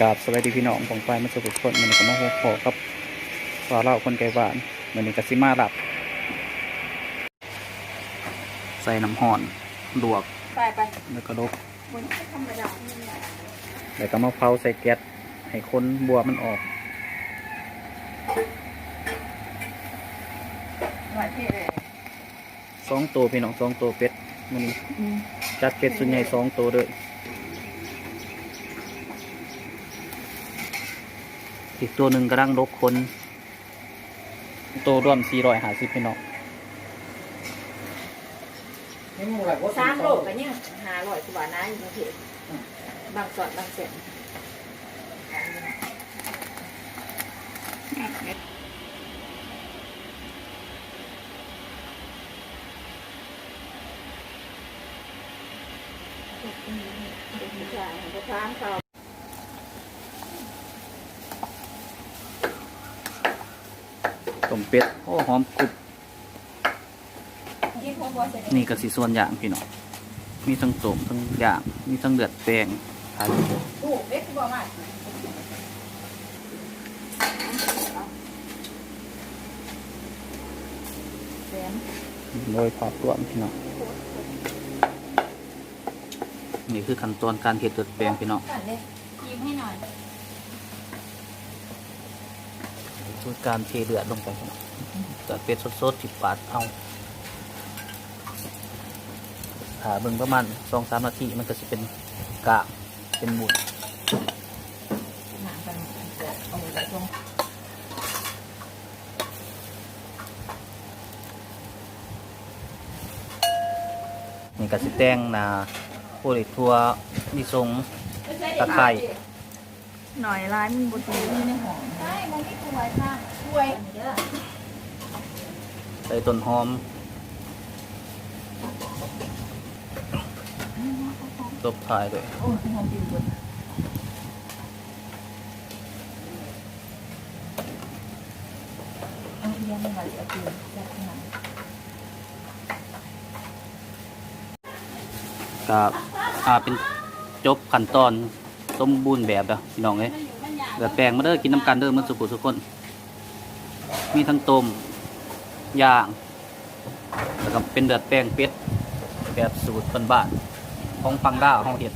กราบสวัสดีพี่น้องของไฟมาสุขคนมันก็มาหัวขอกับว่าเล่าคนไกลบ้านมันนี่ก็สิมาหลับ ใส่น้ำห่อนลวกไปไปแล้วก็ลบบนธรรมดาไม่มีอะไรแล้วก็มาเผาใส่แก๊สให้คนบัวมันออกหน่อยเท่เลยสองตัวพี่น้องสองตัวเป็ดมันนี้จัดเป็ดส่วนใหญ่สองตัวเลย อีกตัวหนึ่งกำลังลกคนตัวรวมสี่ร้อยห้าสิบพี่น้องสามโลกกันเนี่ยหาร้อยกว่าบาทนะอยู่กรุงเทพบางสอดบางเสียนใช่ก็ทานเขา ต้มเป็ดโอ้หอมกรุบที่พวกบอสเสร็จนี่ก็สีส่วนอย่างพี่น้องมีทั้งต้มทั้งย่างมีทั้งเลือดแปลงขายตู้เล็กบ่มากแสนโดยภาพรวมพี่น้องนี่คือขั้นตอนการเห็ดเลือดแปลงพี่น้องกันเลยยิ้มให้หน่อย คือการเทเลือดลงไปพี่น้องแต่เป็ดสดๆสิบบาทเอาหาเบิ่งประมาณสองสามนาทีมันก็จะเป็นกากเป็นหมุดหนังกันเอาไปลงนี่ก็สิแตงหนาโพลิทัวนิสงตะไคร้ หน่อยร้ายมันบดสีนี่ในหอมใช่มันไม่กลวยค่ะกลวยเด้อใส่ต้นหอมตบท้ายด้วยโอ้ยหอมดีบดเอาเยี่ยมมาเลยเอาเกลือจัดขนาดก็อ่าเป็นจบขั้นตอน สมบูรณ์แบบแล้วพี่น้องเอ้ยเดือดแปลงมาเด้อกินน้ำกันเด้อมันสุขุสุกคน มีทั้งต้มย่างแล้วก็เป็นเดือดแป้งเป็ดแบบสูตรบ้านๆของฟังด้าห้องเห็ด